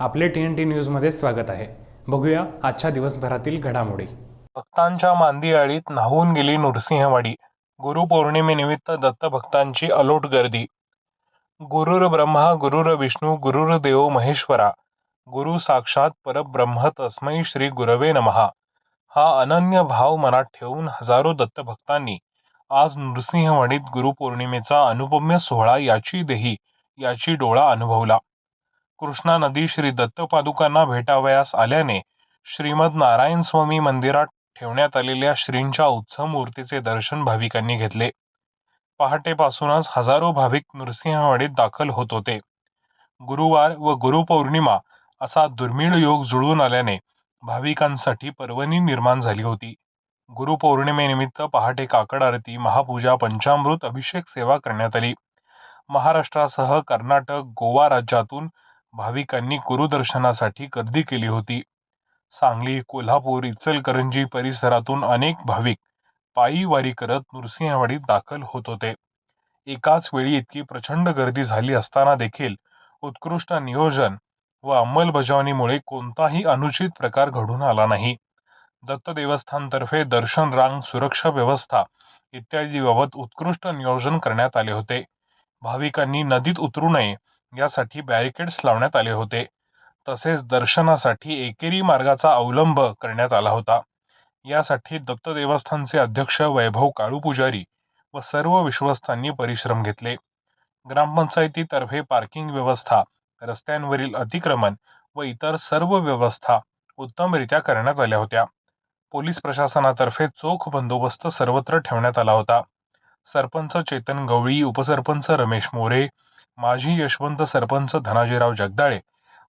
आपले T N T न्यूजमध्ये स्वागत आहे. बघूया आजच्या दिवसभरातील घडामोडी. भक्तांच्या मांदी आळीत न्हावून गेली नृसिंहवाडी. गुरुपौर्णिमेनिमित्त दत्तभक्तांची अलोट गर्दी. गुरुर ब्रह्मा गुरुर विष्णू गुरुर देव महेश्वरा. गुरु साक्षात परब्रह्म तस्मै श्री गुरवे नमहा. हा अनन्य भाव मनात ठेवून हजारो दत्तभक्तांनी आज नृसिंहवाडीत गुरुपौर्णिमेचा अनुपम्य सोहळा याची देही याची डोळा अनुभवला. कृष्णा नदी श्री दत्तपादुकांना भेटावयास आल्याने श्रीमद नारायण स्वामी मंदिरात ठेवण्यात आलेल्या श्रींच्या उत्सव मूर्तीचे दर्शन भाविकांनी घेतले. पहाटेपासूनच हजारो भाविक नृसिंहवाडीत दाखल होत होते. गुरुवार व गुरुपौर्णिमा असा दुर्मिळ योग जुळून आल्याने भाविकांसाठी पर्वणी निर्माण झाली होती. गुरुपौर्णिमेनिमित्त पहाटे काकड आरती महापूजा पंचामृत अभिषेक सेवा करण्यात आली. महाराष्ट्रासह कर्नाटक गोवा राज्यातून भाविकांनी गुरुदर्शनासाठी गर्दी केली होती. सांगली कोल्हापूर इचलकरंजी परिसरातून अनेक भाविक पायी वारी करत नृसिंहवाडीत दाखल होत होते. एकाच वेळी इतकी प्रचंड गर्दी झाली असताना देखील उत्कृष्ट नियोजन व अंमलबजावणीमुळे कोणताही अनुचित प्रकार घडून आला नाही. दत्त देवस्थानतर्फे दर्शन रांग सुरक्षा व्यवस्था इत्यादीबाबत उत्कृष्ट नियोजन करण्यात आले होते. भाविकांनी नदीत उतरू नये यासाठी बॅरिकेड्स लावण्यात आले होते. तसेच दर्शनासाठी एकेरी मार्गाचा अवलंब करण्यात आला होता. यासाठी दत्त देवस्थानचे अध्यक्ष वैभव काळू पुजारी व सर्व विश्वस्तांनी परिश्रम घेतले. ग्रामपंचायतीतर्फे पार्किंग व्यवस्था रस्त्यांवरील अतिक्रमण व इतर सर्व व्यवस्था उत्तमरित्या करण्यात आल्या होत्या. पोलीस प्रशासनातर्फे चोख बंदोबस्त सर्वत्र ठेवण्यात आला होता. सरपंच चेतन गवळी उपसरपंच रमेश मोरे माजी यशवंत सरपंच धनाजीराव जगदाळे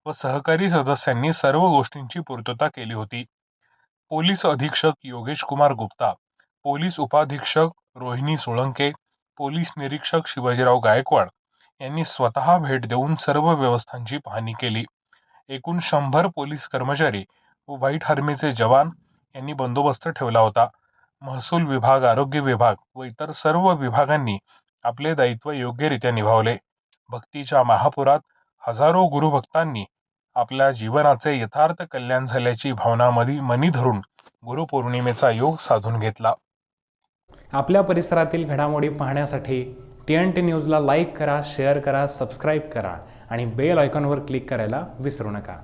व सहकारी सदस्यांनी सर्व गोष्टींची पूर्तता केली होती. पोलीस अधीक्षक योगेश कुमार गुप्ता पोलीस उपाधीक्षक रोहिणी सोळंके पोलीस निरीक्षक शिवाजीराव गायकवाड यांनी स्वतः भेट देऊन सर्व व्यवस्थांची पाहणी केली. एकूण शंभर पोलीस कर्मचारी व व्हाईट आर्मीचे जवान यांनी बंदोबस्त ठेवला होता. महसूल विभाग आरोग्य विभाग व इतर सर्व विभागांनी आपले दायित्व योग्यरित्या निभावले. भक्तीच्या महापुरात हजारो गुरुभक्तांनी आपल्या जीवनाचे यथार्थ कल्याण झाल्याची भावना मधी मनी धरून गुरुपौर्णिमेचा योग साधून घेतला. आपल्या परिसरातील घडामोडी पाहण्यासाठी टी एन टी न्यूजला लाईक करा शेअर करा सबस्क्राईब करा आणि बेल आयकॉनवर क्लिक करायला विसरू नका.